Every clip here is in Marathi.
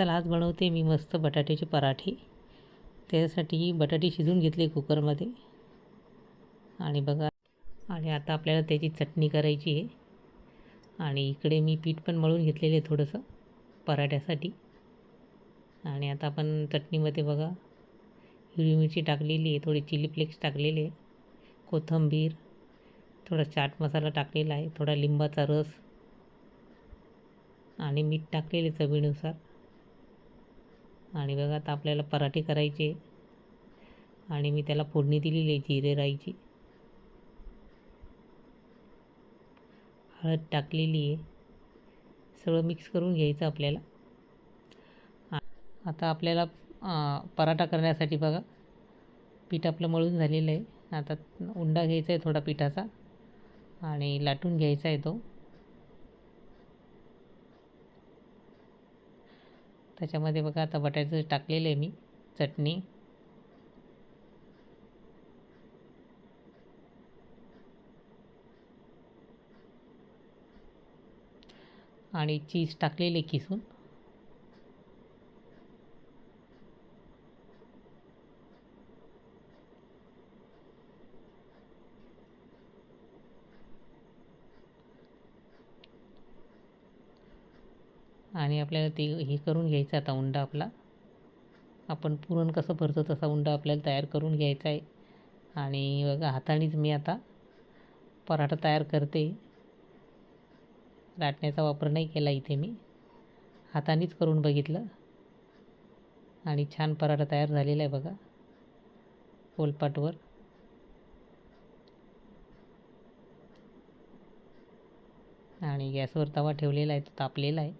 चला आज बनवते मी मस्त बटाट्याचे पराठे. त्यासाठी बटाटे शिजवून घेतले कुकरमध्ये. आणि बघा आणि आता आपल्याला त्याची चटणी करायची आहे. आणि इकडे मी पीठ पण मळून घेतलेले आहे थोडंसं पराठ्यासाठी. आणि आता आपण चटणीमध्ये बघा हिरवी मिरची टाकलेली आहे थोडी चिली फ्लेक्स टाकलेले आहे कोथिंबीर थोडा चाट मसाला टाकलेला आहे थोडा लिंबाचा रस. आणि मीठ टाकलेले चवीनुसार. आणि बघा आता आपल्याला पराठे करायचे. आणि मी त्याला फोडणी दिलेली आहे जिरे राईची. हळद टाकलेली आहे. सगळं मिक्स करून घ्यायचं आपल्याला. आता आपल्याला पराठा करण्यासाठी बघा. पीठ आपलं मळून झालेलं आहे. आता उंडा घ्यायचा आहे थोडा पिठाचा. आणि लाटून घ्यायचा आहे तो. त्याच्यामध्ये बघा आता बटाट्याचं टाकलेलं आहे मी चटणी. आणि चीज टाकलेले किसून आणि आपल्याला ते हे करून घ्यायचं आता उंडा आपला. आपण पुरण कसं भरतो तसा उंडा आपल्याला तयार करून घ्यायचा आहे. आणि बघा हातानेच मी आता पराठा तयार करते. लाटण्याचा वापर नाही केला इथे मी. हातानेच करून बघितलं. आणि छान पराठा तयार झालेला आहे बघा पोलपाटवर. आणि गॅसवर तवा ठेवलेला आहे तो तापलेला आहे.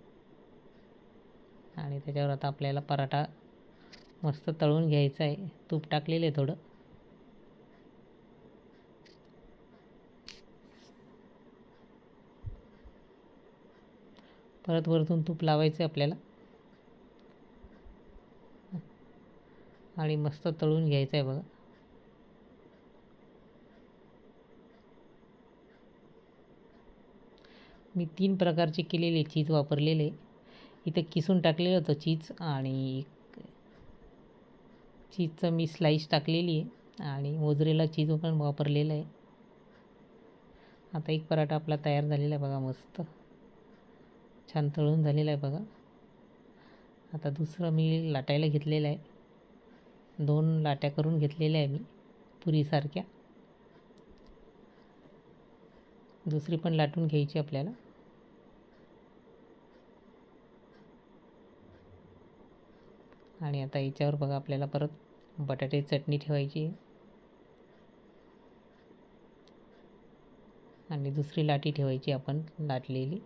आणि त्याच्यावर आता आपल्याला पराठा मस्त तळून घ्यायचा आहे. तूप टाकलेलं आहे थोडं. परत वरतून तूप लावायचं आहे आपल्याला. आणि मस्त तळून घ्यायचं आहे बघा. मी तीन प्रकारचे केलेले चीज वापरलेले इथे किसून टाकलेलं होतं चीज आणि चीजचं मी स्लाईस टाकलेली आहे आणि मोजरेला चीज पण वापरलेलं आहे. आता एक पराठा आपला तयार झालेला आहे बघा मस्त. छान तळून झालेला आहे बघा. आता दुसरं मी लाटायला घेतलेलं आहे. दोन लाट्या करून घेतलेल्या आहे मी पुरीसारख्या. दुसरी पण लाटून घ्यायची आपल्याला. आणि आता याच्यावर बघा आपल्याला परत बटाटे चटणी ठेवायची. आहे आणि दुसरी लाटी ठेवायची आपण लाटलेली.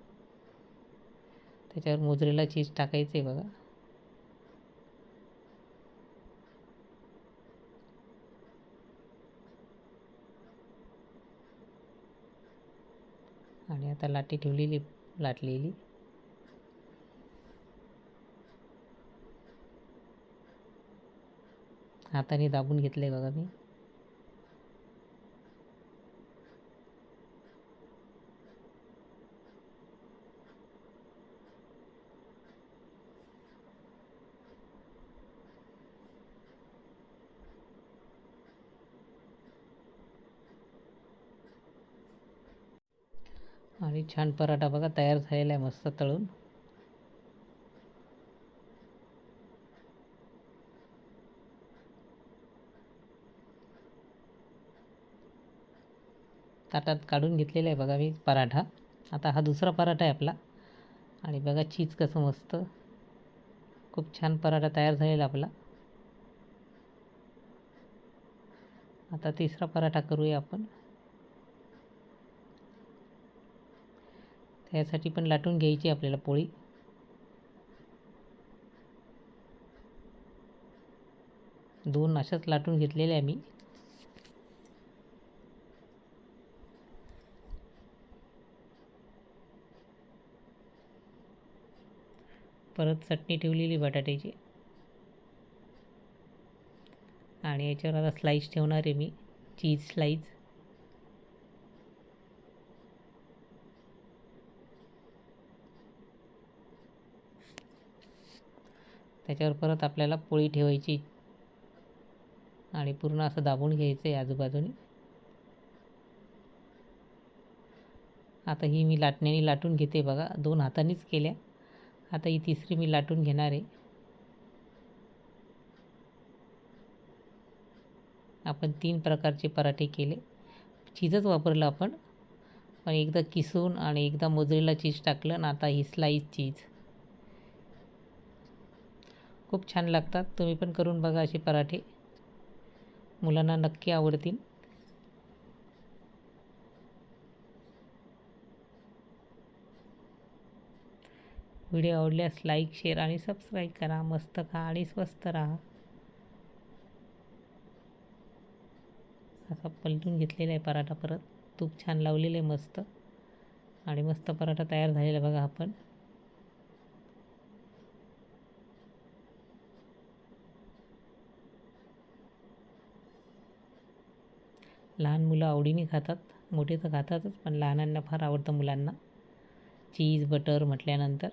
त्याच्यावर मोजरेला चीज टाकायचं आहे बघा. आणि आता लाटी ठेवलेली लाटलेली. हाताने दाबून घेतलं आहे बघा मी. आणि छान पराठा बघा तयार झालेला आहे मस्त तळून. ताटात काढून घेतलेला आहे बघा मी पराठा. आता हा दुसरा पराठा आहे आपला. आणि बघा चीज कसं मस्त. खूप छान पराठा तयार झालेला आपला. आता तिसरा पराठा करूया आपण. त्यासाठी पण लाटून घ्यायची आपल्याला पोळी. दोन अशाच लाटून घेतलेल्या आहे मी. परत चटणी ठेवलेली बटाट्याची. आणि याच्यावर आता स्लाईस ठेवणार आहे मी चीज स्लाईस त्याच्यावर परत आपल्याला पोळी ठेवायची. आणि पूर्ण असं दाबून घ्यायचं आहे आजूबाजूने. आता ही मी लाटण्याने लाटून घेते बघा दोन हातांनीच केल्या. आता ही तिसरी मी लाटून घेणार आहे. आपण तीन प्रकारचे पराठे केले. चीजच वापरलं आपण. पण एकदा किसून आणि एकदा मोजरीला चीज टाकलं आणि आता ही स्लाईस चीज. खूप छान लागतात. तुम्ही पण करून बघा असे पराठे. मुलांना नक्की आवडतील. व्हिडिओ आवडल्यास लाईक शेअर आणि सबस्क्राईब करा. मस्त खा आणि स्वस्त राहा. असा पलटून घेतलेला आहे पराठा परत. तूप छान लावलेलं आहे मस्त. आणि मस्त पराठा तयार झालेला बघा आपण. लहान मुलं आवडीने खातात. मोठे तर खातातच पण लहानांना फार आवडतं मुलांना. चीज बटर म्हटल्यानंतर.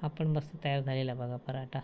हा पण मस्त तयार झालेला बघा पराठा.